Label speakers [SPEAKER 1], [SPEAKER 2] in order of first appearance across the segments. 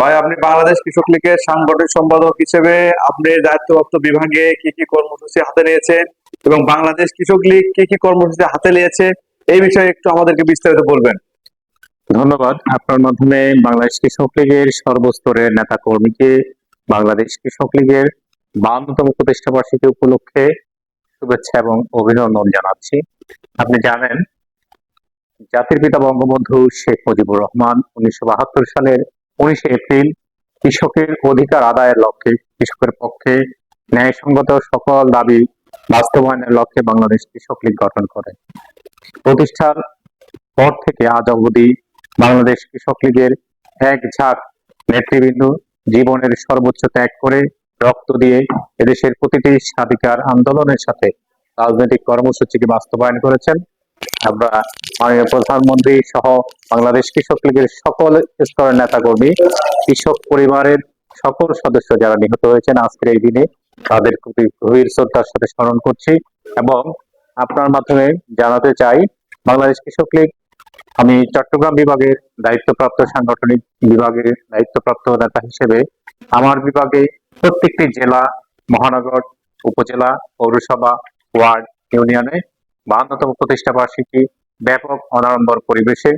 [SPEAKER 1] ভাই, আপনি বাংলাদেশ কৃষক লীগের সাংগঠনিক সম্পাদক হিসেবে আপনি দায়িত্বপ্রাপ্ত বিভাগে কি কি কর্মসূচি হাতে নিয়েছেন এবং বাংলাদেশ কৃষক লীগ কি কি কর্মসূচি হাতে নিয়েছে? এই বিষয়ে একটু আমাদেরকে বিস্তারিত বলবেন।
[SPEAKER 2] ধন্যবাদ। আপনার মাধ্যমে বাংলাদেশ কৃষক লীগের সর্বস্তরের নেতা কর্মীকে বাংলাদেশ কৃষক লীগের বান্নতম প্রতিষ্ঠা বার্ষিকী উপলক্ষে শুভেচ্ছা এবং অভিনন্দন জানাচ্ছি। আপনি জানেন, জাতির পিতা বঙ্গবন্ধু শেখ মুজিবুর রহমান উনিশশো বাহাত্তর সালের উনিশে এপ্রিল কৃষকের অধিকার আদায়ের লক্ষ্যে, কৃষকের পক্ষে ন্যায়সঙ্গত সকল দাবি বাস্তবায়নের লক্ষ্যে বাংলাদেশ কৃষক লীগ গঠন করে। প্রতিষ্ঠার পর থেকে আজ অবধি বাংলাদেশ কৃষক লীগের এক ঝাঁক নেতৃবৃন্দ জীবনের সর্বোচ্চ ত্যাগ করে রক্ত দিয়ে এদেশের প্রতিটি স্বাধিকার আন্দোলনের সাথে রাজনৈতিক কর্মসূচিকে বাস্তবায়ন করেছেন। আমরা মাননীয় প্রধানমন্ত্রী সহ বাংলাদেশ কৃষক লীগের সকল স্তরের নেতাকর্মী, কৃষক পরিবারের সকল সদস্য যারা নিহত হয়েছেন আজকের এই দিনে, তাদের প্রতি গভীর শ্রদ্ধার সাথে স্মরণ করছি এবং আপনার মাধ্যমে জানাতে চাই, বাংলাদেশ কৃষক লীগ, আমি চট্টগ্রাম বিভাগের দায়িত্বপ্রাপ্ত সাংগঠনিক বিভাগের দায়িত্বপ্রাপ্ত নেতা হিসেবে আমার বিভাগে প্রত্যেকটি জেলা, মহানগর, উপজেলা, পৌরসভা, ওয়ার্ড, ইউনিয়নে বাহান্নতম প্রতিষ্ঠা বার্ষিকী ব্যাপক অনাড়ম্বর পরিবেশে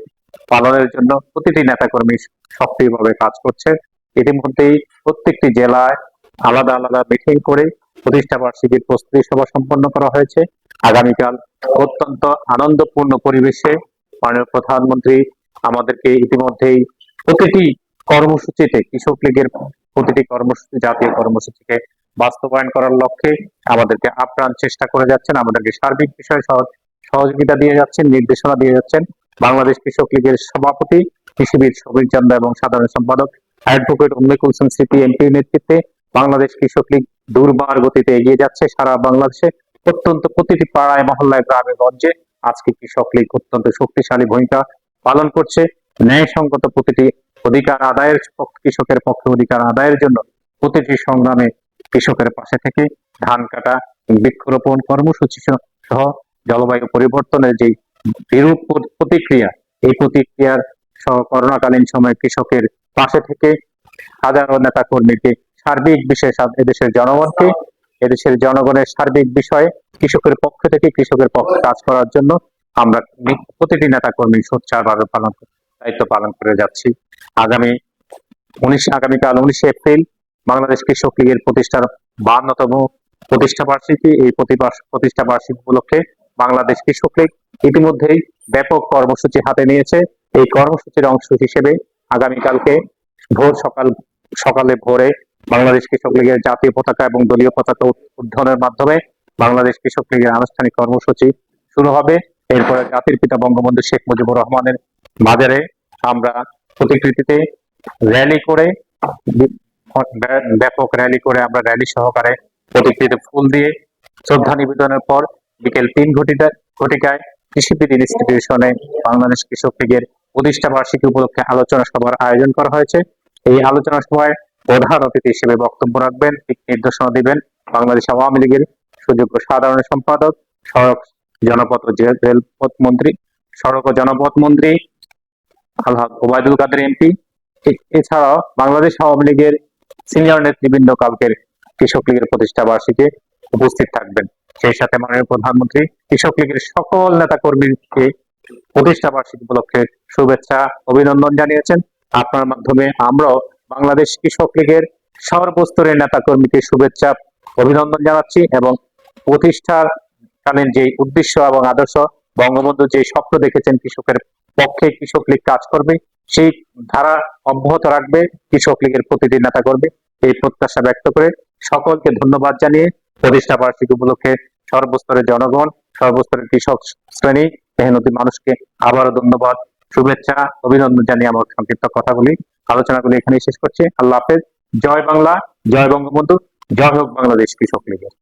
[SPEAKER 2] পালনের জন্য প্রতিটি নেতাকর্মী সক্রিয়ভাবে কাজ করছে। ইতিমধ্যেই প্রত্যেকটি জেলায় আলাদা আলাদা মিটিং করে প্রতিষ্ঠা বার্ষিকীর প্রস্তুতি সভা সম্পন্ন করা হয়েছে। আগামীকাল অত্যন্ত আনন্দপূর্ণ পরিবেশে মাননীয় প্রধানমন্ত্রী আমাদেরকে ইতিমধ্যেই প্রতিটি কর্মসূচিতে, কৃষক লীগের প্রতিটি কর্মসূচি, জাতীয় কর্মসূচিকে বাস্তবায়ন করার লক্ষ্যে আমাদেরকে আপ্রাণ চেষ্টা করে যাচ্ছেন, আমাদেরকে সার্বিক বিষয়ে সহযোগিতা দিয়ে যাচ্ছেন, নির্দেশনা দিয়ে যাচ্ছেন। বাংলাদেশ কৃষক লীগের সভাপতি, কৃষিবিদ সমীর চন্দ্র এবং সাধারণ সম্পাদক অ্যাডভোকেট উম্মে কুলসুম সিপি এমপির নেতৃত্বে বাংলাদেশ কৃষক লীগ দুর্বার গতিতে এগিয়ে যাচ্ছে। সারা বাংলাদেশে অত্যন্ত প্রতিটি পাড়ায়, মহল্লায়, গ্রামে, গঞ্জে আজকে কৃষক লীগ অত্যন্ত শক্তিশালী ভূমিকা পালন করছে। ন্যায়সঙ্গত প্রতিটি অধিকার আদায়ের কৃষকের পক্ষে অধিকার আদায়ের জন্য প্রতিটি সংগ্রামে কৃষকের পাশে থেকে ধান কাটা, বৃক্ষরোপণ কর্মসূচি সহ- জলবায়ু পরিবর্তনের যে বিরূপ প্রতিক্রিয়া, এই প্রতিক্রিয়ার সহ করোনাকালীন সময়ে কৃষকের পাশে থেকে হাজারো নেতা কর্মীকে সার্বিক বিশেষ এদেশের জনগণকে, এদেশের জনগণের সার্বিক বিষয়ে, কৃষকের পক্ষ থেকে কৃষকের পক্ষে কাজ করার জন্য আমরা প্রতিটি নেতা কর্মী সোচ্চারভাবে পালন দায়িত্ব পালন করে যাচ্ছি। আগামী উনিশ আগামীকাল উনিশে এপ্রিল বাংলাদেশ কৃষক লীগের প্রতিষ্ঠার বান্নতম প্রতিষ্ঠা বার্ষিকী। এই প্রতিষ্ঠা বার্ষিকী উপলক্ষে বাংলাদেশ কৃষক লীগ ইতিমধ্যেই ব্যাপক কর্মসূচি হাতে নিয়েছে। এই কর্মসূচির অংশ হিসেবে আগামীকালকে ভোর সকাল, সকালে ভোরে বাংলাদেশ কৃষক লীগের জাতীয় পতাকা এবং দলীয় পতাকা উত্তোলনের মাধ্যমে বাংলাদেশ কৃষক লীগের আনুষ্ঠানিক কর্মসূচি শুরু হবে। এরপরে জাতির পিতা বঙ্গবন্ধু শেখ মুজিবুর রহমানের বাজারে আমরা প্রতিকৃতিতে র্যালি করে ব্যাপক র্যালি করে আমরা র্যালি সহকারে প্রতিকৃতিতে ফুল দিয়ে শ্রদ্ধা নিবেদনের পর বিকেল তিন ঘটিটা ঘটিকায় কৃষিবিদ ইনস্টিটিউশনে বাংলাদেশ কৃষক লীগের প্রতিষ্ঠা বার্ষিকী উপলক্ষে আলোচনা সভার আয়োজন করা হয়েছে। এই আলোচনা সভায় প্রধান অতিথি হিসেবে বক্তব্য রাখবেন, দিক নির্দেশনা দিবেন বাংলাদেশ আওয়ামী লীগের সুযোগ্য সাধারণ সম্পাদক, সড়ক জনপথ রেলপথ মন্ত্রী, সড়ক ও জনপথ মন্ত্রী, আলহাদ ওবায়দুল কাদের এমপি। এছাড়াও বাংলাদেশ আওয়ামী লীগের সিনিয়র নেতৃবৃন্দ কালকের কৃষক লীগের প্রতিষ্ঠা বার্ষিকী উপস্থিত থাকবেন। সেই সাথে মাননীয় প্রধানমন্ত্রী, কৃষক লীগের সকল নেতা কর্মীকে প্রতিষ্ঠা বার্ষিকী উপলক্ষে শুভেচ্ছা, অভিনন্দন জানিয়েছেন। আপনার মাধ্যমে আমরাও বাংলাদেশ কৃষক লীগের সর্বস্তরের নেতা কর্মীকে শুভেচ্ছা, অভিনন্দন জানাচ্ছি এবং প্রতিষ্ঠার কালীন যে উদ্দেশ্য এবং আদর্শ, বঙ্গবন্ধু যে স্বপ্ন দেখেছেন কৃষকের পক্ষে কৃষক লীগ কাজ করবে, সেই ধারা অব্যাহত রাখবে কৃষক লীগের প্রতিটি নেতা করবে এই প্রত্যাশা ব্যক্ত করে সকলকে ধন্যবাদ জানিয়ে প্রতিষ্ঠা বার্ষিকী উপলক্ষে সর্বস্তরের জনগণ, সর্বস্তরের কৃষক শ্রেণি, মেহনতি মানুষকে আবারও ধন্যবাদ, শুভেচ্ছা, অভিনন্দন জানিয়ে আমার সংক্ষিপ্ত কথাগুলি, আলোচনাগুলি এখানেই শেষ করছি। আল্লাহ হাফেজ। জয় বাংলা, জয় বঙ্গবন্ধু, জয় হোক বাংলাদেশ কৃষক লীগের।